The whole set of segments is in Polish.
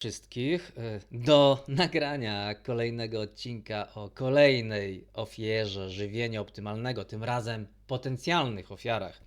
wszystkich e, do nagrania kolejnego odcinka o kolejnej ofierze żywienia optymalnego, tym razem potencjalnych ofiarach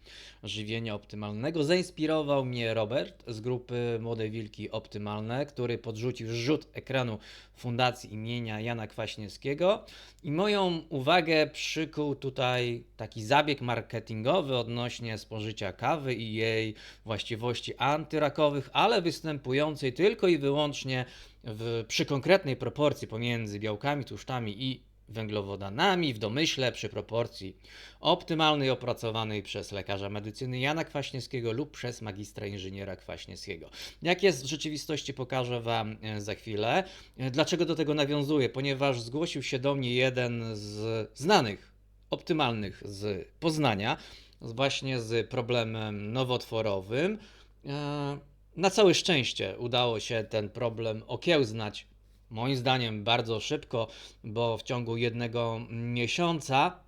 żywienia optymalnego. Zainspirował mnie Robert z grupy Młode Wilki Optymalne, który podrzucił rzut ekranu Fundacji imienia Jana Kwaśniewskiego i moją uwagę przykuł tutaj taki zabieg marketingowy odnośnie spożycia kawy i jej właściwości antyrakowych, ale występującej tylko i wyłącznie w, przy konkretnej proporcji pomiędzy białkami, tłuszczami i węglowodanami w domyśle przy proporcji optymalnej opracowanej przez lekarza medycyny Jana Kwaśniewskiego lub przez magistra inżyniera Kwaśniewskiego. Jak jest w rzeczywistości pokażę Wam e, za chwilę. E, Dlaczego do tego nawiązuję? Ponieważ zgłosił się do mnie jeden z znanych optymalnych z Poznania, właśnie z problemem nowotworowym. E, Na całe szczęście udało się ten problem okiełznać, moim zdaniem bardzo szybko, bo w ciągu jednego miesiąca.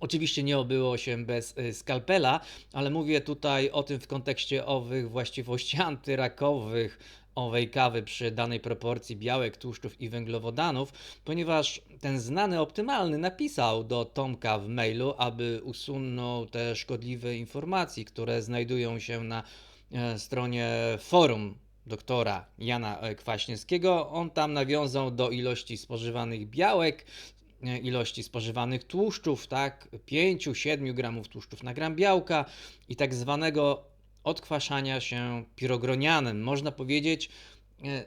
Oczywiście nie obyło się bez y, skalpela, ale mówię tutaj o tym w kontekście owych właściwości antyrakowych owej kawy przy danej proporcji białek, tłuszczów i węglowodanów, ponieważ ten znany optymalny napisał do Tomka w mailu, aby usunął te szkodliwe informacje, które znajdują się na e, stronie forum doktora Jana e, Kwaśniewskiego. On tam nawiązał do ilości spożywanych białek, e, ilości spożywanych tłuszczów, tak, 5-7 gramów tłuszczów na gram białka i tak zwanego odkwaszania się pirogronianem. Można powiedzieć, e,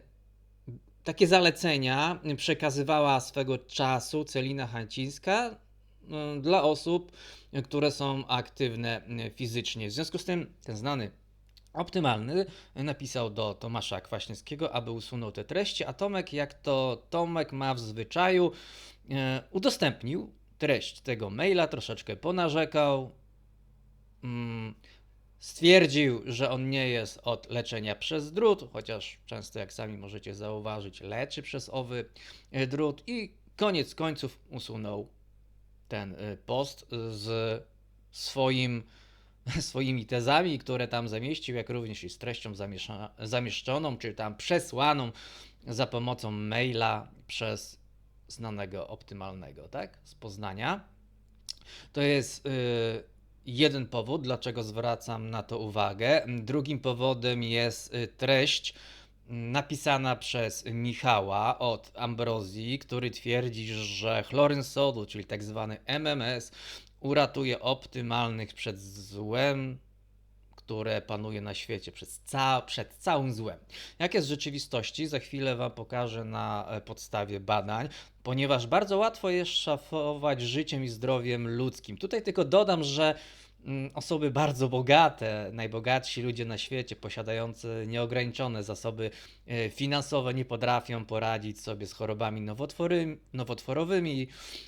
takie zalecenia przekazywała swego czasu Celina Hancińska dla osób, które są aktywne fizycznie. W związku z tym ten znany optymalny napisał do Tomasza Kwaśniewskiego, aby usunął te treści, a Tomek, jak to Tomek ma w zwyczaju, e, udostępnił treść tego maila, troszeczkę ponarzekał, mm, stwierdził, że on nie jest od leczenia przez drut, chociaż często, jak sami możecie zauważyć, leczy przez owy e, drut i koniec końców usunął ten e, post z swoim swoimi tezami, które tam zamieścił, jak również i z treścią zamieszczoną, czy tam przesłaną za pomocą maila przez znanego optymalnego, tak, z Poznania. To jest y, jeden powód, dlaczego zwracam na to uwagę. Drugim powodem jest y, treść napisana przez Michała od Ambrozji, który twierdzi, że chloryn sodu, czyli tak zwany MMS, uratuje optymalnych przed złem, które panuje na świecie, przed, ca- przed całym złem. Jak jest w rzeczywistości, za chwilę Wam pokażę na e, podstawie badań, ponieważ bardzo łatwo jest szafować życiem i zdrowiem ludzkim. Tutaj tylko dodam, że osoby bardzo bogate, najbogatsi ludzie na świecie, posiadający nieograniczone zasoby e, finansowe, nie potrafią poradzić sobie z chorobami nowotworowymi,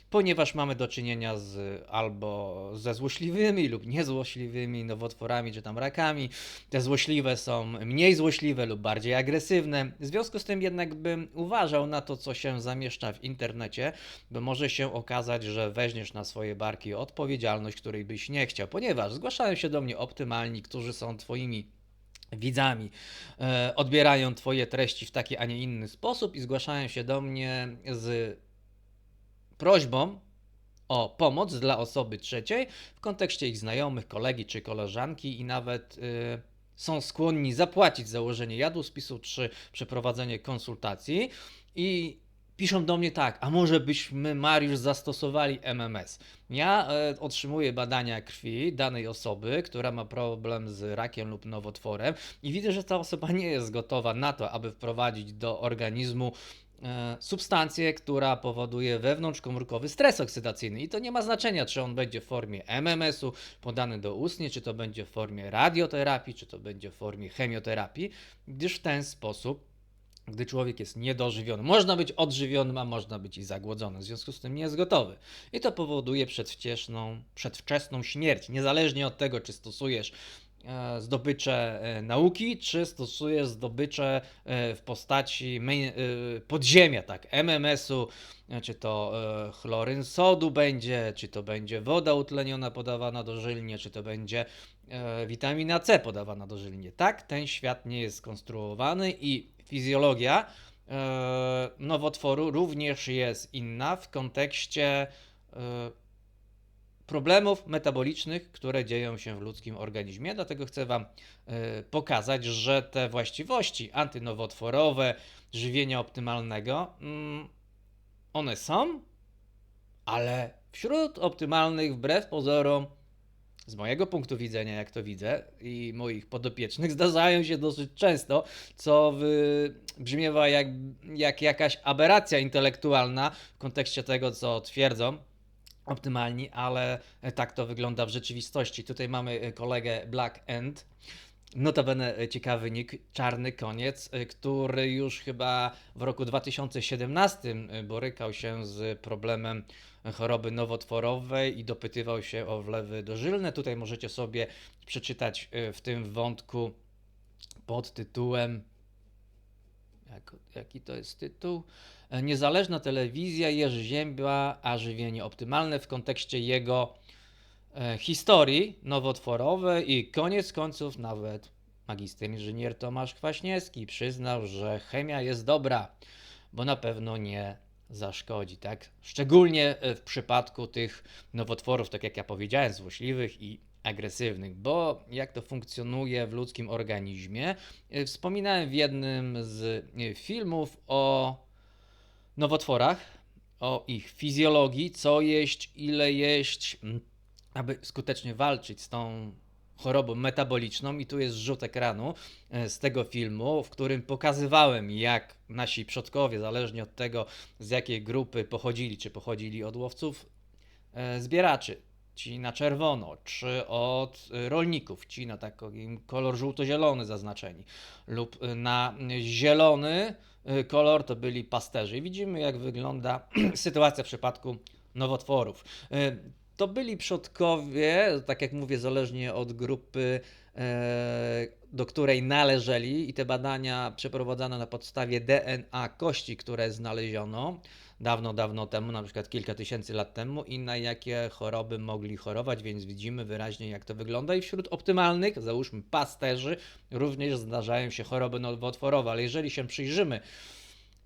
ponieważ mamy do czynienia z albo ze złośliwymi lub niezłośliwymi nowotworami czy tam rakami. Te złośliwe są mniej złośliwe lub bardziej agresywne. W związku z tym jednak bym uważał na to, co się zamieszcza w internecie, bo może się okazać, że weźmiesz na swoje barki odpowiedzialność, której byś nie chciał, ponieważ zgłaszają się do mnie optymalni, którzy są twoimi widzami, e, odbierają Twoje treści w taki, a nie inny sposób i zgłaszają się do mnie z prośbą o pomoc dla osoby trzeciej w kontekście ich znajomych, kolegi czy koleżanki i nawet y, są skłonni zapłacić założenie jadłospisu czy przeprowadzenie konsultacji i piszą do mnie tak, a może byśmy Mariusz zastosowali MMS. Ja e, otrzymuję badania krwi danej osoby, która ma problem z rakiem lub nowotworem i widzę, że ta osoba nie jest gotowa na to, aby wprowadzić do organizmu e, substancję, która powoduje wewnątrzkomórkowy stres oksydacyjny. I to nie ma znaczenia, czy on będzie w formie MMS-u podany do ustnie, czy to będzie w formie radioterapii, czy to będzie w formie chemioterapii, gdyż w ten sposób gdy człowiek jest niedożywiony. Można być odżywionym, a można być i zagłodzony. W związku z tym nie jest gotowy. I to powoduje przedwczesną, przedwczesną śmierć. Niezależnie od tego, czy stosujesz e, zdobycze e, nauki, czy stosujesz zdobycze e, w postaci podziemia, tak, MMS-u, czy to chloryn sodu będzie, czy to będzie woda utleniona podawana dożylnie, czy to będzie witamina C podawana dożylnie. Tak, ten świat nie jest skonstruowany i fizjologia e, nowotworu również jest inna w kontekście e, problemów metabolicznych, które dzieją się w ludzkim organizmie. Dlatego chcę Wam e, pokazać, że te właściwości antynowotworowe, żywienia optymalnego, mm, one są, ale wśród optymalnych, wbrew pozorom, z mojego punktu widzenia, jak to widzę, i moich podopiecznych, zdarzają się dosyć często, co brzmiewa jak, jak jakaś aberracja intelektualna w kontekście tego, co twierdzą optymalni, ale tak to wygląda w rzeczywistości. Tutaj mamy kolegę Black End. Notabene ciekawy nick, czarny koniec, który już chyba w roku 2017 borykał się z problemem choroby nowotworowej i dopytywał się o wlewy dożylne. Tutaj możecie sobie przeczytać w tym wątku pod tytułem jak, jaki to jest tytuł? E, Niezależna telewizja Jerzy Zięba, a żywienie optymalne w kontekście jego e, historii nowotworowej i koniec końców nawet magister inżynier Tomasz Kwaśniewski przyznał, że chemia jest dobra, bo na pewno nie zaszkodzi, tak? Szczególnie e, w przypadku tych nowotworów, tak jak ja powiedziałem, złośliwych i agresywnych, bo jak to funkcjonuje w ludzkim organizmie, e, wspominałem w jednym z e, filmów o nowotworach, o ich fizjologii, co jeść, ile jeść, aby skutecznie walczyć z tą chorobą metaboliczną i tu jest rzut ekranu e, z tego filmu, w którym pokazywałem, jak nasi przodkowie, zależnie od tego, z jakiej grupy pochodzili, czy pochodzili od łowców, zbieraczy, ci na czerwono, czy od y, rolników, ci na taki kolor żółto-zielony zaznaczeni, lub na zielony kolor to byli pasterzy. widzimy, jak wygląda sytuacja w przypadku nowotworów. To byli przodkowie, tak jak mówię, zależnie od grupy, e, do której należeli, i te badania przeprowadzano na podstawie DNA kości, które znaleziono dawno, dawno temu, na przykład kilka tysięcy lat temu i na jakie choroby mogli chorować, więc widzimy wyraźnie jak to wygląda. I wśród optymalnych, załóżmy pasterzy, również zdarzają się choroby nowotworowe, ale jeżeli się przyjrzymy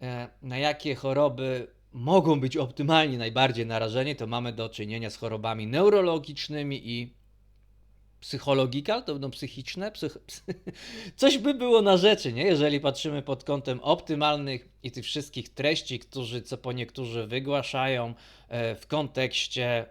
e, na jakie choroby mogą być optymalnie najbardziej narażeni, to mamy do czynienia z chorobami neurologicznymi i psychologika, to będą psychiczne, psych... coś by było na rzeczy, nie? Jeżeli patrzymy pod kątem optymalnych i tych wszystkich treści, którzy, co po niektórzy wygłaszają e, w kontekście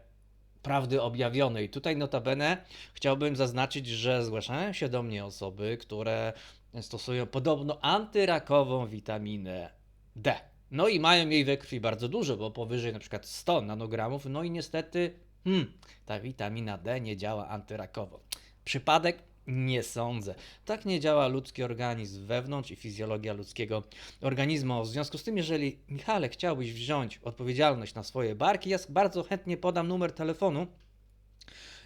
prawdy objawionej. Tutaj notabene chciałbym zaznaczyć, że zgłaszają się do mnie osoby, które stosują podobno antyrakową witaminę D. No i mają jej we krwi bardzo dużo, bo powyżej na przykład 100 nanogramów, no i niestety hmm, ta witamina D nie działa antyrakowo. Przypadek? Nie sądzę. Tak nie działa ludzki organizm wewnątrz i fizjologia ludzkiego organizmu. W związku z tym, jeżeli Michale chciałbyś wziąć odpowiedzialność na swoje barki, ja bardzo chętnie podam numer telefonu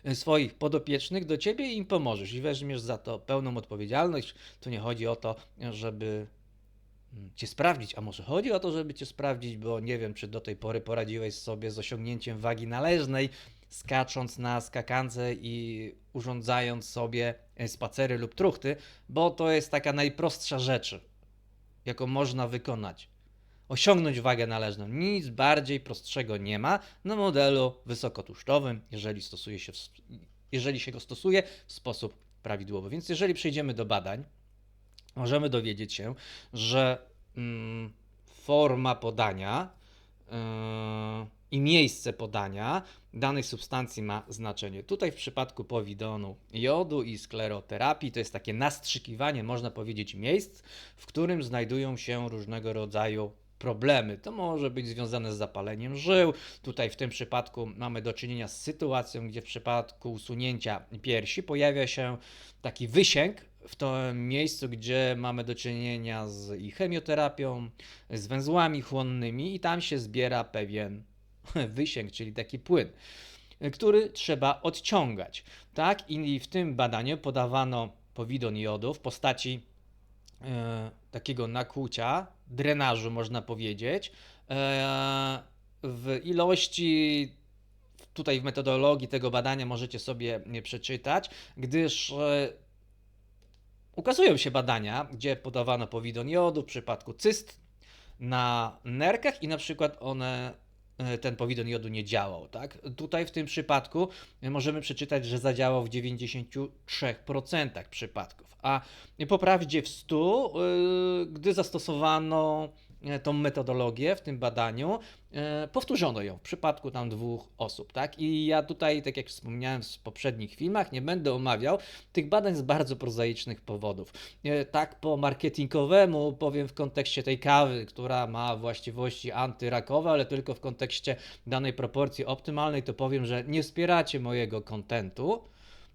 e, swoich podopiecznych do ciebie i im pomożesz i weźmiesz za to pełną odpowiedzialność. Tu nie chodzi o to, żeby cię sprawdzić, a może chodzi o to, żeby cię sprawdzić, bo nie wiem, czy do tej pory poradziłeś sobie z osiągnięciem wagi należnej, skacząc na skakance i urządzając sobie e, spacery lub truchty, bo to jest taka najprostsza rzecz, jaką można wykonać. Osiągnąć wagę należną. Nic bardziej prostszego nie ma na modelu wysokotłuszczowym, jeżeli, stosuje się w, jeżeli się go stosuje w sposób prawidłowy. Więc jeżeli przejdziemy do badań, możemy dowiedzieć się, że mm, forma podania yy, i miejsce podania danej substancji ma znaczenie. Tutaj w przypadku powidonu jodu i skleroterapii to jest takie nastrzykiwanie, można powiedzieć, miejsc, w którym znajdują się różnego rodzaju problemy. To może być związane z zapaleniem żył. Tutaj w tym przypadku mamy do czynienia z sytuacją, gdzie w przypadku usunięcia piersi pojawia się taki wysięg w tym miejscu, gdzie mamy do czynienia z i chemioterapią, z węzłami chłonnymi i tam się zbiera pewien wysięg, czyli taki płyn, który trzeba odciągać. Tak? I w tym badaniu podawano powidon jodu w postaci e, takiego nakłucia, drenażu można powiedzieć, e, w ilości tutaj w metodologii tego badania możecie sobie przeczytać, gdyż e, ukazują się badania, gdzie podawano powidon jodu w przypadku cyst na nerkach i na przykład one, e, ten powidon jodu nie działał, tak? Tutaj w tym przypadku możemy przeczytać, że zadziałał w 93% przypadków, a po prawdzie w 100, y, gdy zastosowano e, tą metodologię w tym badaniu, e, powtórzono ją w przypadku tam dwóch osób, tak? I ja tutaj, tak jak wspomniałem w poprzednich filmach, nie będę omawiał tych badań z bardzo prozaicznych powodów. E, Tak po marketingowemu powiem w kontekście tej kawy, która ma właściwości antyrakowe, ale tylko w kontekście danej proporcji optymalnej, to powiem, że nie wspieracie mojego kontentu.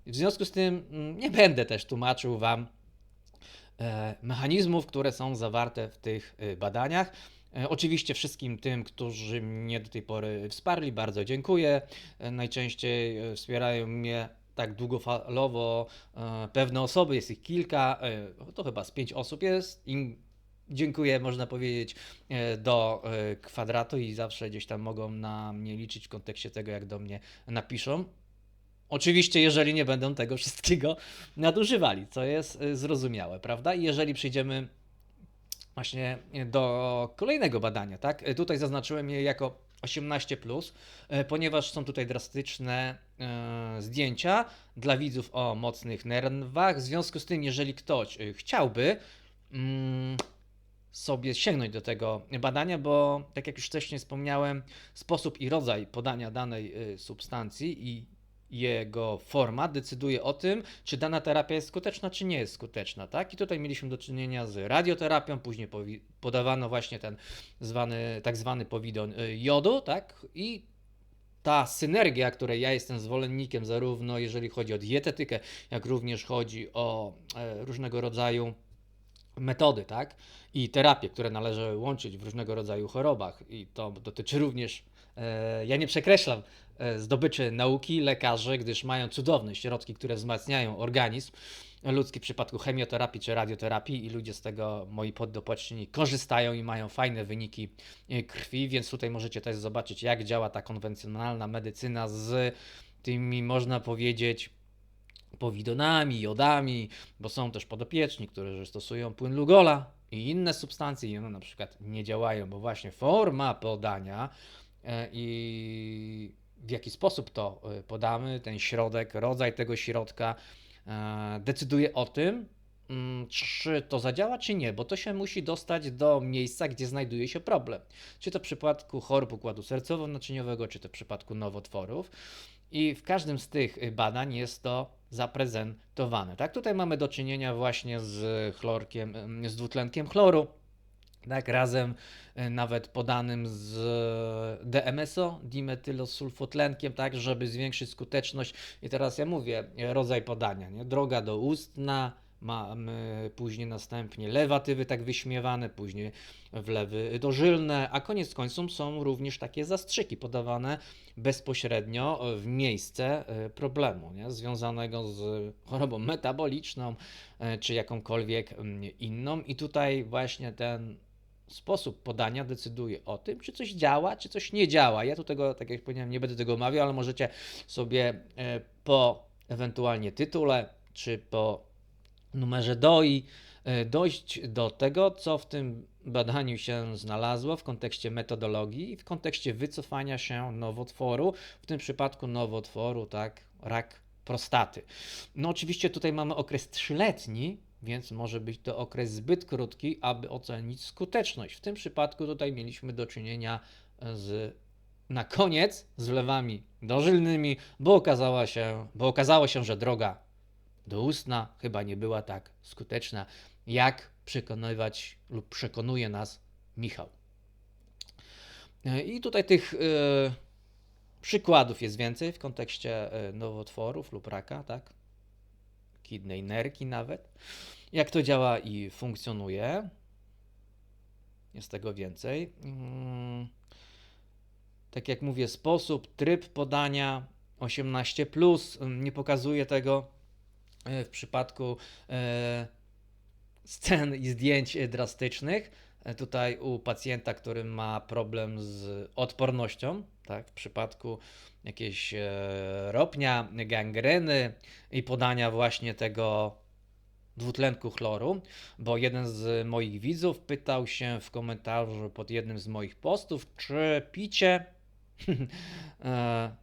W związku z tym mm, nie będę też tłumaczył Wam e, mechanizmów, które są zawarte w tych e, badaniach. E, Oczywiście wszystkim tym, którzy mnie do tej pory wsparli, bardzo dziękuję. E, Najczęściej e, wspierają mnie tak długofalowo e, pewne osoby, jest ich kilka, e, to chyba z pięć osób jest. Im dziękuję, można powiedzieć, e, do e, kwadratu i zawsze gdzieś tam mogą na mnie liczyć w kontekście tego, jak do mnie napiszą. Oczywiście, jeżeli nie będą tego wszystkiego nadużywali, co jest y, zrozumiałe, prawda? I jeżeli przejdziemy właśnie do kolejnego badania, tak? Y, Tutaj zaznaczyłem je jako 18, y, ponieważ są tutaj drastyczne zdjęcia dla widzów o mocnych nerwach. W związku z tym, jeżeli ktoś chciałby mm, sobie sięgnąć do tego badania, bo tak jak już wcześniej wspomniałem, sposób i rodzaj podania danej substancji i jego forma decyduje o tym, czy dana terapia jest skuteczna, czy nie jest skuteczna, tak? I tutaj mieliśmy do czynienia z radioterapią, później podawano właśnie ten zwany, tak zwany powidon y, jodu, tak? I ta synergia, której ja jestem zwolennikiem, zarówno jeżeli chodzi o dietetykę, jak również chodzi o e, różnego rodzaju metody, tak? I terapie, które należy łączyć w różnego rodzaju chorobach. I to dotyczy również, e, ja nie przekreślam zdobyczy nauki lekarzy, gdyż mają cudowne środki, które wzmacniają organizm. Ludzki w przypadku chemioterapii czy radioterapii i ludzie z tego, moi poddopłatni, korzystają i mają fajne wyniki e, krwi, więc tutaj możecie też zobaczyć, jak działa ta konwencjonalna medycyna z tymi, można powiedzieć, powidonami, jodami, bo są też podopieczni, którzy stosują płyn Lugola i inne substancje i one na przykład nie działają, bo właśnie forma podania e, i w jaki sposób to e, podamy, ten środek, rodzaj tego środka e, decyduje o tym, mm, czy to zadziała, czy nie, bo to się musi dostać do miejsca, gdzie znajduje się problem. Czy to w przypadku chorób układu sercowo-naczyniowego, czy to w przypadku nowotworów. I w każdym z tych y, badań jest to zaprezentowane. Tak, tutaj mamy do czynienia właśnie z chlorkiem, ym, z dwutlenkiem chloru. Tak, razem y, nawet podanym z DMSO, dimetylosulfotlenkiem, tak, żeby zwiększyć skuteczność. I teraz ja mówię, y, rodzaj podania, nie? Droga do ustna, mamy później następnie lewatywy tak wyśmiewane, później wlewy dożylne, a koniec końców są również takie zastrzyki podawane bezpośrednio w miejsce e, problemu, nie? związanego z chorobą metaboliczną e, czy jakąkolwiek mm, inną. I tutaj właśnie ten sposób podania decyduje o tym, czy coś działa, czy coś nie działa. Ja tu tego, tak jak powiedziałem, nie będę tego omawiał, ale możecie sobie e, po ewentualnie tytule, czy po numerze DOI e, dojść do tego, co w tym badaniu się znalazło w kontekście metodologii i w kontekście wycofania się nowotworu, w tym przypadku nowotworu, tak, rak prostaty. No oczywiście tutaj mamy okres trzyletni, więc może być to okres zbyt krótki, aby ocenić skuteczność. W tym przypadku tutaj mieliśmy do czynienia z na koniec z wlewami dożylnymi, bo okazała się, bo okazało się, że droga doustna chyba nie była tak skuteczna, jak przekonywać lub przekonuje nas Michał. E, I tutaj tych e, przykładów jest więcej w kontekście e, nowotworów lub raka, tak? Kidney nerki nawet. Jak to działa i funkcjonuje. Jest tego więcej. Mm, Tak jak mówię, sposób, tryb podania 18 mm, nie pokazuje tego e, w przypadku e, scen i zdjęć e, drastycznych. E, Tutaj u pacjenta, który ma problem z odpornością, tak, w przypadku jakiejś e, ropnia, gangreny i podania właśnie tego dwutlenku chloru, bo jeden z moich widzów pytał się w komentarzu pod jednym z moich postów, czy picie e,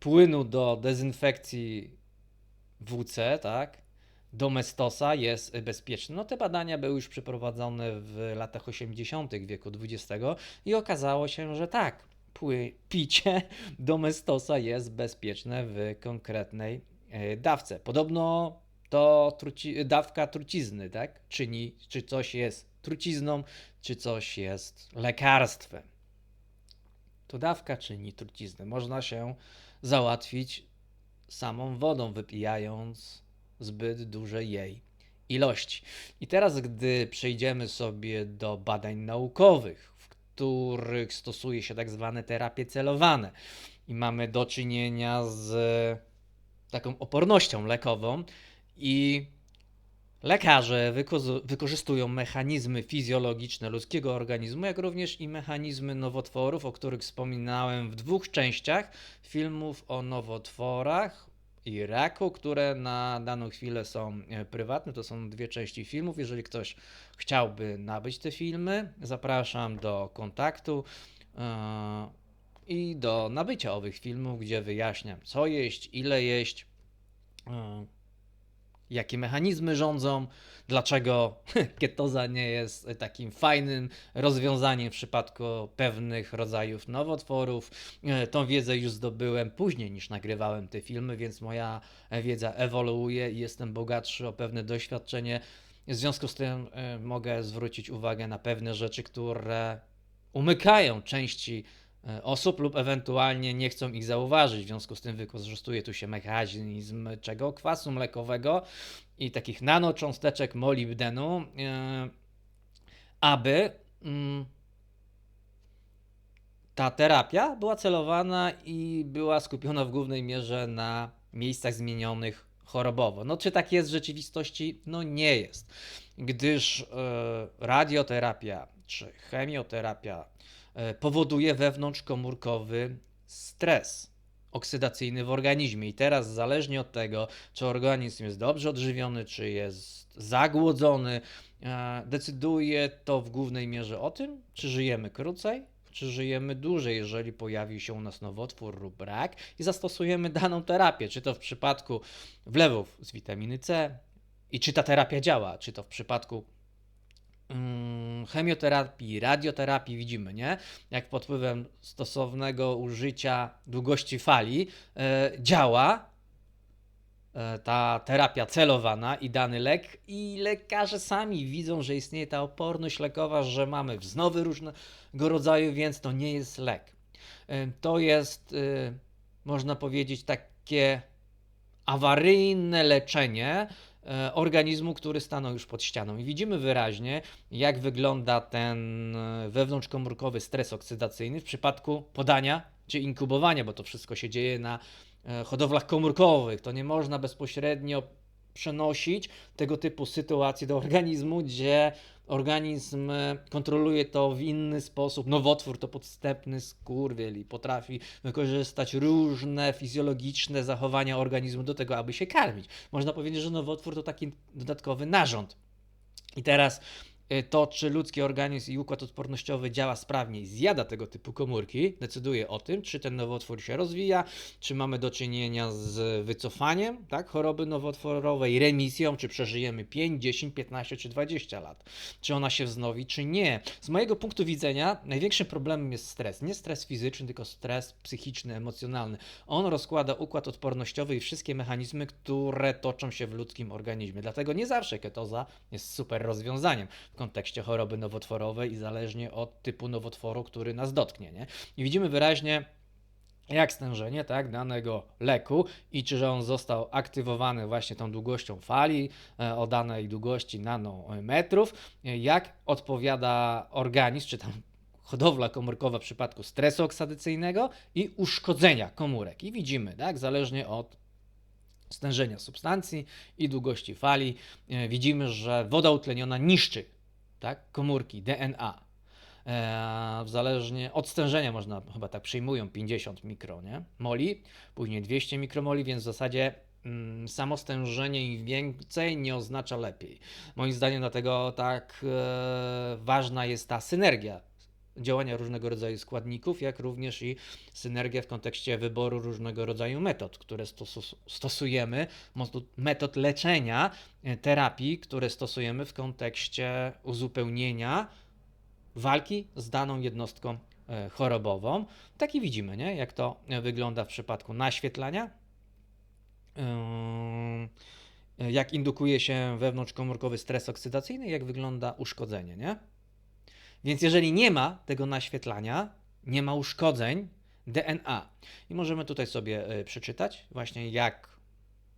płynu do dezynfekcji WC, tak, domestosa jest bezpieczne. No te badania były już przeprowadzone w latach 80. wieku XX i okazało się, że tak, picie domestosa jest bezpieczne w konkretnej e, dawce. Podobno to truci, dawka trucizny, tak, czyni, czy coś jest trucizną, czy coś jest lekarstwem. To dawka czyni truciznę. Można się załatwić samą wodą, wypijając zbyt duże jej ilości. I teraz, gdy przejdziemy sobie do badań naukowych, w których stosuje się tak zwane terapie celowane i mamy do czynienia z taką opornością lekową i lekarze wykorzystują mechanizmy fizjologiczne ludzkiego organizmu, jak również i mechanizmy nowotworów, o których wspominałem w dwóch częściach filmów o nowotworach i raku, które na daną chwilę są e, prywatne. To są dwie części filmów. Jeżeli ktoś chciałby nabyć te filmy, zapraszam do kontaktu e, i do nabycia owych filmów, gdzie wyjaśniam, co jeść, ile jeść, e, jakie mechanizmy rządzą, dlaczego ketoza nie jest takim fajnym rozwiązaniem w przypadku pewnych rodzajów nowotworów. E, Tą wiedzę już zdobyłem później niż nagrywałem te filmy, więc moja wiedza ewoluuje i jestem bogatszy o pewne doświadczenie. W związku z tym e, mogę zwrócić uwagę na pewne rzeczy, które umykają części osób lub ewentualnie nie chcą ich zauważyć. W związku z tym wykorzystuje tu się mechanizm czego? Kwasu mlekowego i takich nanocząsteczek molibdenu, e, aby mm, ta terapia była celowana i była skupiona w głównej mierze na miejscach zmienionych chorobowo. No czy tak jest w rzeczywistości? No nie jest, gdyż e, radioterapia czy chemioterapia e, powoduje wewnątrzkomórkowy stres oksydacyjny w organizmie. I teraz, zależnie od tego, czy organizm jest dobrze odżywiony, czy jest zagłodzony, e, decyduje to w głównej mierze o tym, czy żyjemy krócej, czy żyjemy dłużej, jeżeli pojawi się u nas nowotwór lub rak i zastosujemy daną terapię, czy to w przypadku wlewów z witaminy C i czy ta terapia działa, czy to w przypadku mm, chemioterapii, radioterapii widzimy, nie? Jak pod wpływem stosownego użycia długości fali e, działa e, ta terapia celowana i dany lek, i lekarze sami widzą, że istnieje ta oporność lekowa, że mamy wznowy różnego rodzaju, więc to nie jest lek. E, To jest, e, można powiedzieć, takie awaryjne leczenie organizmu, który stanął już pod ścianą. I widzimy wyraźnie, jak wygląda ten e, wewnątrzkomórkowy stres oksydacyjny w przypadku podania czy inkubowania, bo to wszystko się dzieje na e, hodowlach komórkowych. To nie można bezpośrednio przenosić tego typu sytuacji do organizmu, gdzie organizm e, kontroluje to w inny sposób. Nowotwór to podstępny skurwiel i potrafi wykorzystać różne fizjologiczne zachowania organizmu do tego, aby się karmić. Można powiedzieć, że nowotwór to taki dodatkowy narząd. I teraz to, czy ludzki organizm i układ odpornościowy działa sprawnie i zjada tego typu komórki, decyduje o tym, czy ten nowotwór się rozwija, czy mamy do czynienia z wycofaniem tak, choroby nowotworowej, remisją, czy przeżyjemy 5, 10, 15 czy 20 lat, czy ona się wznowi, czy nie. Z mojego punktu widzenia największym problemem jest stres. Nie stres fizyczny, tylko stres psychiczny, emocjonalny. On rozkłada układ odpornościowy i wszystkie mechanizmy, które toczą się w ludzkim organizmie. Dlatego nie zawsze ketoza jest super rozwiązaniem w kontekście choroby nowotworowej i zależnie od typu nowotworu, który nas dotknie. Nie? I widzimy wyraźnie, jak stężenie tak, danego leku i czy on został aktywowany właśnie tą długością fali e, o danej długości nanometrów, e, jak odpowiada organizm, czy tam hodowla komórkowa w przypadku stresu oksydacyjnego i uszkodzenia komórek. I widzimy, tak, zależnie od stężenia substancji i długości fali, e, widzimy, że woda utleniona niszczy tak, komórki DNA. E, w zależnie od stężenia można, chyba tak przyjmują 50 mikro, nie? moli, później 200 mikromoli, więc w zasadzie mm, samo stężenie im więcej nie oznacza lepiej. Moim zdaniem dlatego tak e, ważna jest ta synergia działania różnego rodzaju składników, jak również i synergia w kontekście wyboru różnego rodzaju metod, które stosu- stosujemy, metod leczenia, e, terapii, które stosujemy w kontekście uzupełnienia walki z daną jednostką e, chorobową. Tak i widzimy, nie? jak to e, wygląda w przypadku naświetlania. Jak indukuje się wewnątrzkomórkowy stres oksydacyjny, jak wygląda uszkodzenie, nie? Więc jeżeli nie ma tego naświetlania, nie ma uszkodzeń DNA. I możemy tutaj sobie e, przeczytać właśnie jak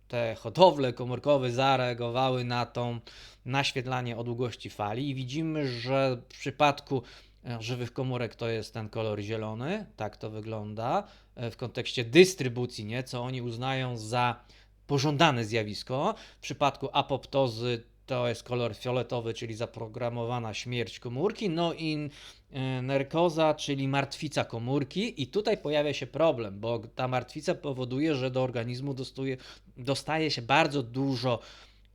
te hodowle komórkowe zareagowały na to naświetlanie o długości fali i widzimy, że w przypadku e, żywych komórek to jest ten kolor zielony, tak to wygląda e, w kontekście dystrybucji, nie? co oni uznają za pożądane zjawisko. W przypadku apoptozy to jest kolor fioletowy, czyli zaprogramowana śmierć komórki, no i e, narkoza, czyli martwica komórki. I tutaj pojawia się problem, bo ta martwica powoduje, że do organizmu dostuje, dostaje się bardzo dużo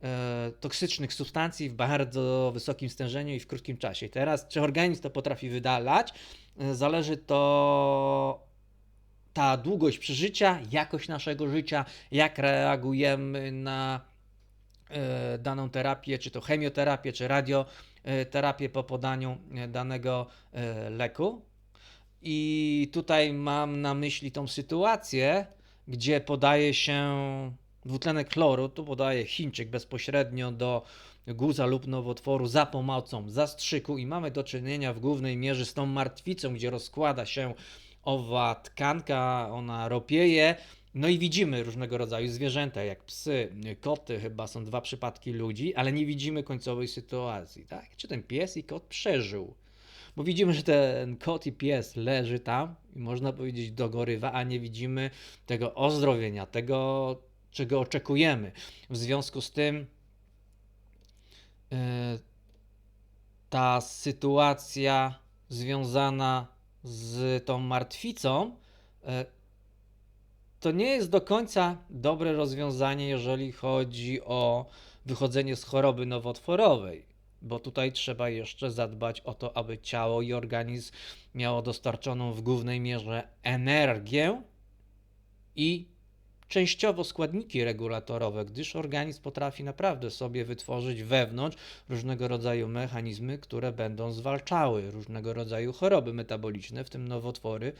e, toksycznych substancji w bardzo wysokim stężeniu i w krótkim czasie. I teraz, czy organizm to potrafi wydalać, e, zależy to ta długość przeżycia, jakość naszego życia, jak reagujemy na daną terapię, czy to chemioterapię, czy radioterapię po podaniu e, danego e, leku. I tutaj mam na myśli tą sytuację, gdzie podaje się dwutlenek chloru, tu podaje Chińczyk bezpośrednio do guza lub nowotworu za pomocą zastrzyku i mamy do czynienia w głównej mierze z tą martwicą, gdzie rozkłada się owa tkanka, ona ropieje. No i widzimy różnego rodzaju zwierzęta, jak psy, koty, chyba są dwa przypadki ludzi, ale nie widzimy końcowej sytuacji, tak? Czy ten pies i kot przeżył? Bo widzimy, że ten kot i pies leży tam i można powiedzieć dogorywa, a nie widzimy tego ozdrowienia, tego, czego oczekujemy. W związku z tym yy, ta sytuacja związana z tą martwicą yy, to nie jest do końca dobre rozwiązanie, jeżeli chodzi o wychodzenie z choroby nowotworowej, bo tutaj trzeba jeszcze zadbać o to, aby ciało i organizm miało dostarczoną w głównej mierze energię i częściowo składniki regulatorowe, gdyż organizm potrafi naprawdę sobie wytworzyć wewnątrz różnego rodzaju mechanizmy, które będą zwalczały różnego rodzaju choroby metaboliczne, w tym nowotwory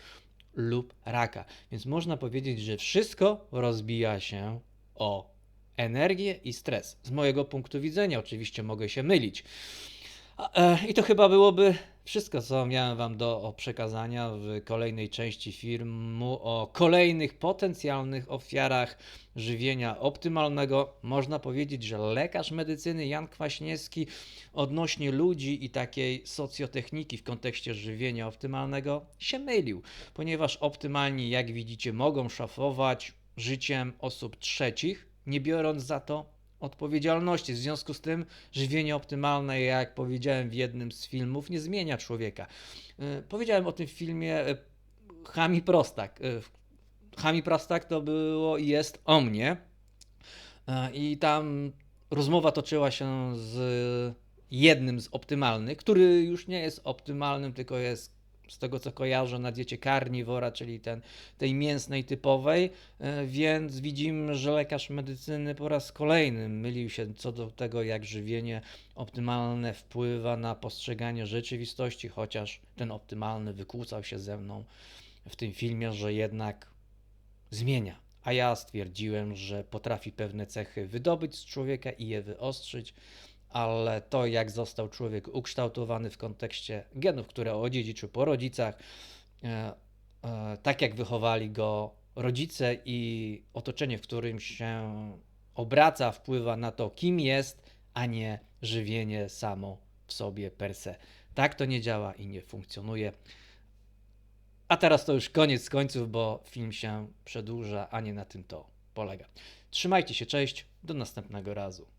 lub raka. Więc można powiedzieć, że wszystko rozbija się o energię i stres. Z mojego punktu widzenia, oczywiście mogę się mylić. E, I to chyba byłoby wszystko, co miałem Wam do przekazania w kolejnej części filmu o kolejnych potencjalnych ofiarach żywienia optymalnego. Można powiedzieć, że lekarz medycyny Jan Kwaśniewski odnośnie ludzi i takiej socjotechniki w kontekście żywienia optymalnego się mylił, ponieważ optymalni, jak widzicie, mogą szafować życiem osób trzecich, nie biorąc za to odpowiedzialności. W związku z tym żywienie optymalne, jak powiedziałem w jednym z filmów, nie zmienia człowieka. E, Powiedziałem o tym w filmie e, Chami Prostak. E, Chami Prostak to było i jest o mnie. E, I tam rozmowa toczyła się z jednym z optymalnych, który już nie jest optymalnym, tylko jest z tego co kojarzę na diecie karniwora, czyli ten, tej mięsnej typowej, e, więc widzimy, że lekarz medycyny po raz kolejny mylił się co do tego, jak żywienie optymalne wpływa na postrzeganie rzeczywistości, chociaż ten optymalny wykłócał się ze mną w tym filmie, że jednak zmienia. A ja stwierdziłem, że potrafi pewne cechy wydobyć z człowieka i je wyostrzyć, ale to, jak został człowiek ukształtowany w kontekście genów, które odziedziczył po rodzicach, e, e, tak jak wychowali go rodzice i otoczenie, w którym się obraca, wpływa na to, kim jest, a nie żywienie samo w sobie per se. Tak to nie działa i nie funkcjonuje. A teraz to już koniec końców, bo film się przedłuża, a nie na tym to polega. Trzymajcie się, cześć, do następnego razu.